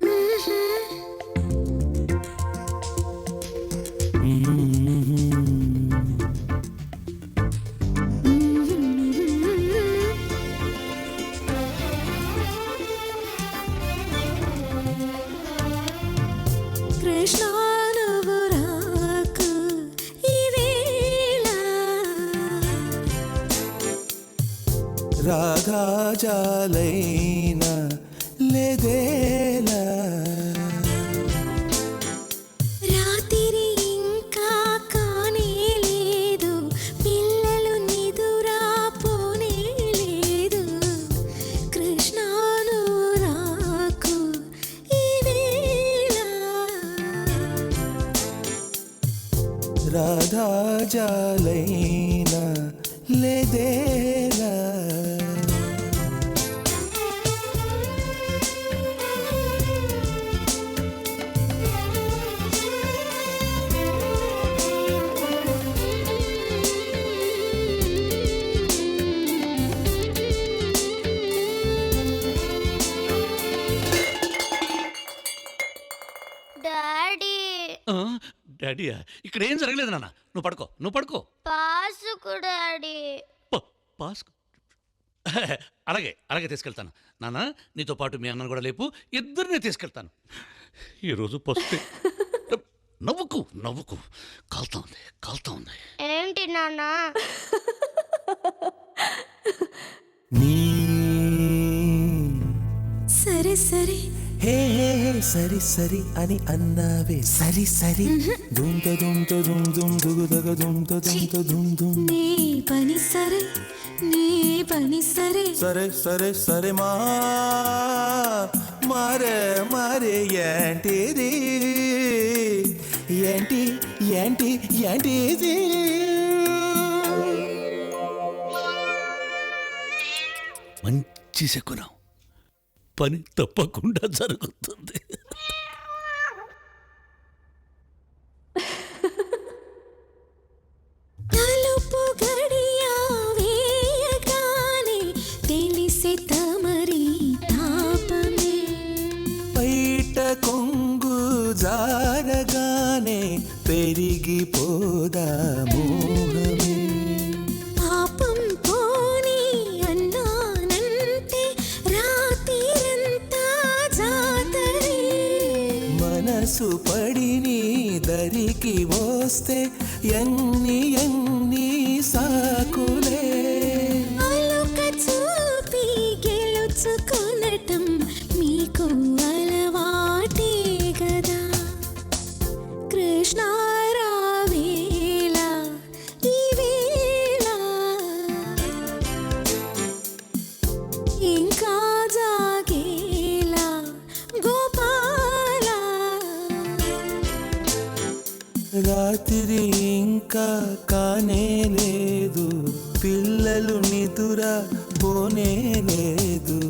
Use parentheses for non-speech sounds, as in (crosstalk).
కృష్ణ రాగాజాలైన లేదేలా. రాత్రి ఇంకా కానే లేదు పిల్లలు నిదురా పోనే లేదు. కృష్ణాను రాకు ఈ వేళ. రాధాజాలైన లేదేలా డాడీయా ఇక్కడ ఏం జరగలేదు నాన్న. నువ్వు పడుకో నువ్వు పడుకో. పాసుకు డాడీ. అలాగే అలాగే తీసుకెళ్తాను. నాన్న నీతో పాటు మీ అన్నను కూడా లేపు ఇద్దరిని తీసుకెళ్తాను. ఈరోజు పస్తే (laughs) నవ్వుకు నవ్వుకు. కాలుతా ఉంది కాలుతా ఉంది. ఏంటి నాన్న? నీ (laughs) సరే సరే. హే హే హే సరి సరి అని అన్నావే. సరి సరి. దుంత దుంత దుమ్ దుమ్ దుగుదగ దుంత దుంత దుమ్ దుమ్ నీ పని సరే నీ పని సరే. సరే సరే సరే మా. మారే మారే ఏంటిది ఏంటి ఏంటి ఏంటిది మంచి శకునం. పని తప్పకుండా జరుగుతుంది. తలుపు గడియ వేయగానే తెలిసే తమరి తాపమే. బయట కొంగు జారగానే పెరిగిపోదా మనసు పడి నీ దరికి వస్తే ఎన్ని ఎన్ని సాకులే. చూపి గెలుచుకునటం మీకు అలవాటే కదా కృష్ణ ఇంకా రాత్రి ఇంకా కానే లేదు. పిల్లలు నిదుర పోనే లేదు.